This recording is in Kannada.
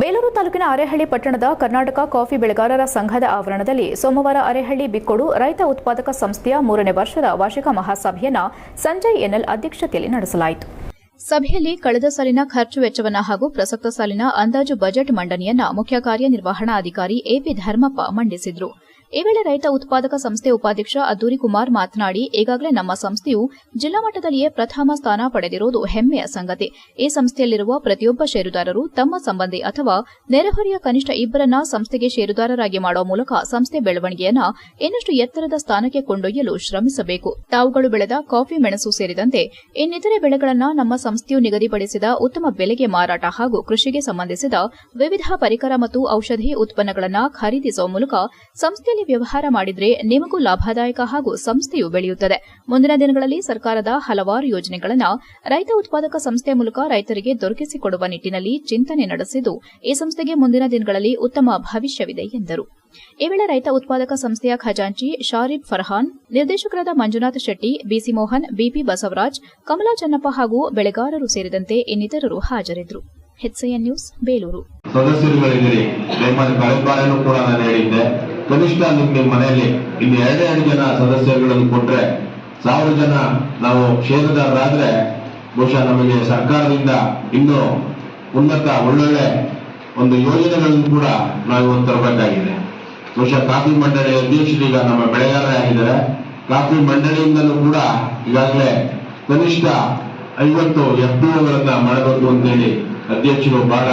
ಬೇಲೂರು ತಾಲೂಕಿನ ಅರೆಹಳ್ಳಿ ಪಟ್ಟಣದ ಕರ್ನಾಟಕ ಕಾಫಿ ಬೆಳೆಗಾರರ ಸಂಘದ ಆವರಣದಲ್ಲಿ ಸೋಮವಾರ ಅರೆಹಳ್ಳಿ ಬಿಕ್ಕೋಡು ರೈತ ಉತ್ಪಾದಕ ಸಂಸ್ಥೆಯ ಮೂರನೇ ವರ್ಷದ ವಾರ್ಷಿಕ ಮಹಾಸಭೆಯನ್ನು ಸಂಜಯ್ ಎನ್ಎಲ್ ಅಧ್ಯಕ್ಷತೆಯಲ್ಲಿ ನಡೆಸಲಾಯಿತು. ಸಭೆಯಲ್ಲಿ ಕಳೆದ ಸಾಲಿನ ಖರ್ಚು ವೆಚ್ಚವನ್ನ ಹಾಗೂ ಪ್ರಸಕ್ತ ಸಾಲಿನ ಅಂದಾಜು ಬಜೆಟ್ ಮಂಡನೆಯನ್ನ ಮುಖ್ಯ ಕಾರ್ಯನಿರ್ವಹಣಾಧಿಕಾರಿ ಎಪಿ ಧರ್ಮಪ್ಪ ಮಂಡಿಸಿದ್ರು. ಈ ವೇಳೆ ರೈತ ಉತ್ಪಾದಕ ಸಂಸ್ಥೆ ಉಪಾಧ್ಯಕ್ಷ ಅದ್ದೂರಿ ಕುಮಾರ್ ಮಾತನಾಡಿ, ಈಗಾಗಲೇ ನಮ್ಮ ಸಂಸ್ಥೆಯು ಜಿಲ್ಲಾ ಮಟ್ಟದಲ್ಲಿಯೇ ಪ್ರಥಮ ಸ್ಥಾನ ಪಡೆದಿರುವುದು ಹೆಮ್ಮೆಯ ಸಂಗತಿ. ಈ ಸಂಸ್ಥೆಯಲ್ಲಿರುವ ಪ್ರತಿಯೊಬ್ಬ ಷೇರುದಾರರು ತಮ್ಮ ಸಂಬಂಧಿ ಅಥವಾ ನೆರೆಹೊರೆಯ ಕನಿಷ್ಠ ಇಬ್ಬರನ್ನ ಸಂಸ್ಥೆಗೆ ಷೇರುದಾರರಾಗಿ ಮಾಡುವ ಮೂಲಕ ಸಂಸ್ಥೆ ಬೆಳವಣಿಗೆಯನ್ನ ಇನ್ನಷ್ಟು ಎತ್ತರದ ಸ್ಥಾನಕ್ಕೆ ಕೊಂಡೊಯ್ಯಲು ಶ್ರಮಿಸಬೇಕು. ತಾವುಗಳು ಬೆಳೆದ ಕಾಫಿ ಮೆಣಸು ಸೇರಿದಂತೆ ಇನ್ನಿತರೆ ಬೆಳೆಗಳನ್ನ ನಮ್ಮ ಸಂಸ್ಥೆಯು ನಿಗದಿಪಡಿಸಿದ ಉತ್ತಮ ಬೆಲೆಗೆ ಮಾರಾಟ ಹಾಗೂ ಕೃಷಿಗೆ ಸಂಬಂಧಿಸಿದ ವಿವಿಧ ಪರಿಕರ ಮತ್ತು ಔಷಧಿ ಉತ್ಪನ್ನಗಳನ್ನು ಖರೀದಿಸುವ ಮೂಲಕ ಸಂಸ್ಥೆಯಲ್ಲಿ ವ್ಯವಹಾರ ಮಾಡಿದರೆ ನಿಮಗೂ ಲಾಭದಾಯಕ ಹಾಗೂ ಸಂಸ್ಥೆಯು ಬೆಳೆಯುತ್ತದೆ. ಮುಂದಿನ ದಿನಗಳಲ್ಲಿ ಸರ್ಕಾರದ ಹಲವಾರು ಯೋಜನೆಗಳನ್ನು ರೈತ ಉತ್ಪಾದಕ ಸಂಸ್ಥೆ ಮೂಲಕ ರೈತರಿಗೆ ದೊರಕಿಸಿಕೊಡುವ ನಿಟ್ಟಿನಲ್ಲಿ ಚಿಂತನೆ ನಡೆಸಿದ್ದು, ಈ ಸಂಸ್ಥೆಗೆ ಮುಂದಿನ ದಿನಗಳಲ್ಲಿ ಉತ್ತಮ ಭವಿಷ್ಯವಿದೆ ಎಂದರು. ಈ ವೇಳೆ ರೈತ ಉತ್ಪಾದಕ ಸಂಸ್ಥೆಯ ಖಜಾಂಚಿ ಶಾರೀಫ್ ಫರ್ಹಾನ್, ನಿರ್ದೇಶಕರಾದ Manjunath Shetty, B C Mohan, B P Basavaraj, Kamala Channappa ಹಾಗೂ ಬೆಳೆಗಾರರು ಸೇರಿದಂತೆ ಇನ್ನಿತರರು ಹಾಜರಿದ್ದರು. ನ್ಯೂಸ್, ಬೇಲೂರು. ಸದಸ್ಯರುಗಳಿದ್ದೀರಿ. ಕೂಡ ನಾನು ಹೇಳಿದ್ದೆ. ಕನಿಷ್ಠ ನಿಮ್ ನಿಮ್ಮ ಮನೆಯಲ್ಲಿ ಇನ್ನು ಎರಡೇ ಎರಡು ಜನ ಸದಸ್ಯರುಗಳನ್ನು ಕೊಟ್ರೆ ಸಾವಿರ ಜನ ನಾವು ಷೇರುದಾರರಾದ್ರೆ ಬಹುಶಃ ನಮಗೆ ಸರ್ಕಾರದಿಂದ ಇನ್ನೂ ಉನ್ನತ ಒಳ್ಳೊಳ್ಳೆ ಒಂದು ಯೋಜನೆಗಳನ್ನು ಕೂಡ ನಾವು ಇವತ್ತು ತರಬೇಕಾಗಿದೆ. ಬಹುಶಃ ಕಾಫಿ ಮಂಡಳಿ ಅಧ್ಯಕ್ಷರು ಈಗ ನಮ್ಮ ಬೆಳೆಗಾರರೇ ಆಗಿದ್ದಾರೆ. ಕಾಫಿ ಮಂಡಳಿಯಿಂದಲೂ ಕೂಡ ಈಗಾಗಲೇ ಕನಿಷ್ಠ ಐವತ್ತು ಎಫ್ಪಿಒಗಳನ್ನ ಮಾಡಬೇಕು ಅಂತೇಳಿ ಅಧ್ಯಕ್ಷರು ಬಹಳ